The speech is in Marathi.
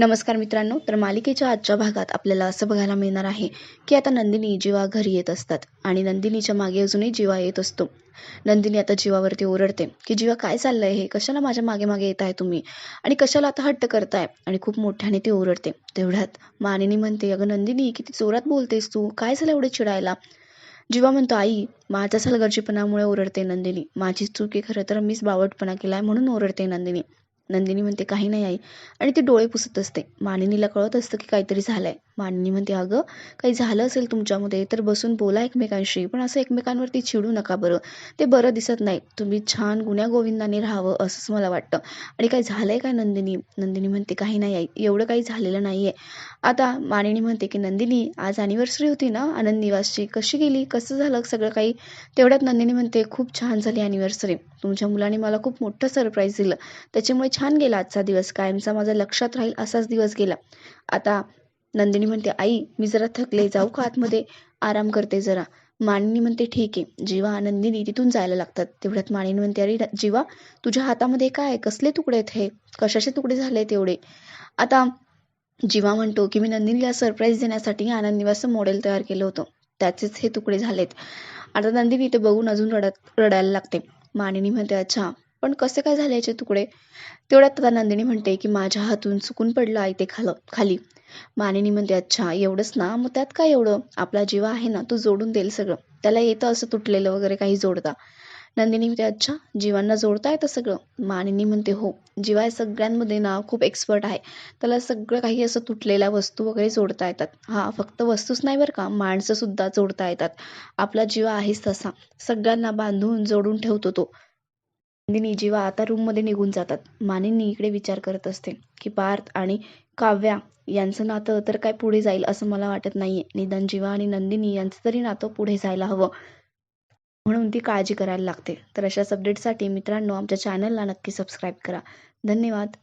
नमस्कार मित्रांनो तर मालिकेच्या आजच्या भागात आपल्याला असं बघायला मिळणार आहे की आता नंदिनी जीवा घरी येत असतात आणि नंदिनीच्या मागे अजूनही जीवा येत असतो. नंदिनी आता जीवावरती ओरडते की जीवा काय चाललंय हे? कशाला माझ्या मागे मागे येत आहे तुम्ही? आणि कशाला आता हट्ट करताय? आणि खूप मोठ्याने ती ओरडते. तेवढ्यात मानिनी म्हणते अगं नंदिनी किती जोरात बोलतेस तू? काय झालं एवढे चिडायला? जीवा म्हणतो आई माझ्याच हलगर्जीपणामुळे ओरडते नंदिनी. माझी चूक आहे खरं तर मीच बावटपणा केलाय म्हणून ओरडते नंदिनी. नंदिनी म्हणते काही नाही आई. आणि ती डोळे पुसत असते. मानिनीला कळत असतं की काहीतरी झालंय. मानिनी म्हणते अगं काही झालं असेल तुमच्यामध्ये तर बसून बोला एकमेकांशी पण असं एकमेकांवरती चिडू नका बरं. ते बरं दिसत नाही तुम्ही छान गुण्या गोविंदाने राहावं असंच मला वाटतं. आणि काही झालंय काय नंदिनी? नंदिनी म्हणते काही नाही आई. एवढं काही झालेलं नाहीये. आता मानिनी म्हणते की नंदिनी आज अॅनिव्हर्सरी होती ना? आनंद निवासची कशी गेली? कसं झालं सगळं काही? तेवढ्यात नंदिनी म्हणते खूप छान झाली अॅनिव्हर्सरी तुमच्या मुलाने मला खूप मोठं सरप्राईज दिलं. त्याच्यामुळे छान गेला आजचा दिवस. कायमचा माझा लक्षात राहील असाच दिवस गेला. आता नंदिनी म्हणते आई मी जरा थकले जाऊ का आतमध्ये? आराम करते जरा. मानिनी म्हणते ठीक आहे. जीवा नंदिनी तिथून जायला लागतात तेवढ्यात मानिनी म्हणते अरे जीवा तुझ्या हातामध्ये काय? कसले तुकडे आहेत हे? कशाचे तुकडे झाले तेवढे आता जीवा म्हणतो की मी नंदिनीला सरप्राईज देण्यासाठी आनंदनिवासचं मॉडेल तयार केलं होतं. त्याचेच हे तुकडे झालेत. आता नंदिनी ते बघून अजून रडत रडायला लागते. मानिनी म्हणते अच्छा पण कसे काय झाले याचे तुकडे? तेवढ्यात आता नंदिनी म्हणते की माझ्या हातून चुकून पडलं आहे ते खाल खाली. मानिनी म्हणते अच्छा एवढंच ना? मग त्यात काय एवढं? आपला जीव आहे ना तो जोडून देईल सगळं. त्याला येतं असं तुटलेलं वगैरे काही जोडता. नंदिनी म्हणते अच्छा जीवांना जोडता येतं सगळं? मानिनी म्हणते हो जीवा सगळ्यांमध्ये ना खूप एक्सपर्ट आहे. त्याला सगळं काही असं तुटलेल्या वस्तू वगैरे जोडता येतात. हा फक्त वस्तूच नाही बरं का माणसं सुद्धा जोडता येतात. आपला जीवा आहेच तसा. सगळ्यांना बांधून जोडून ठेवतो तो. नंदिनी जेव्हा आता रूममध्ये निघून जातात मानिनी इकडे विचार करत असते की पार्थ आणि काव्या यांचं नातं तर काय पुढे जाईल असं मला वाटत नाहीये. निदान जीवा आणि नंदिनी यांचं तरी नातं पुढे जायला हवं म्हणून ती काळजी करायला लागते. तर अशाच अपडेटसाठी मित्रांनो आमच्या चॅनलला नक्की सबस्क्राईब करा. धन्यवाद.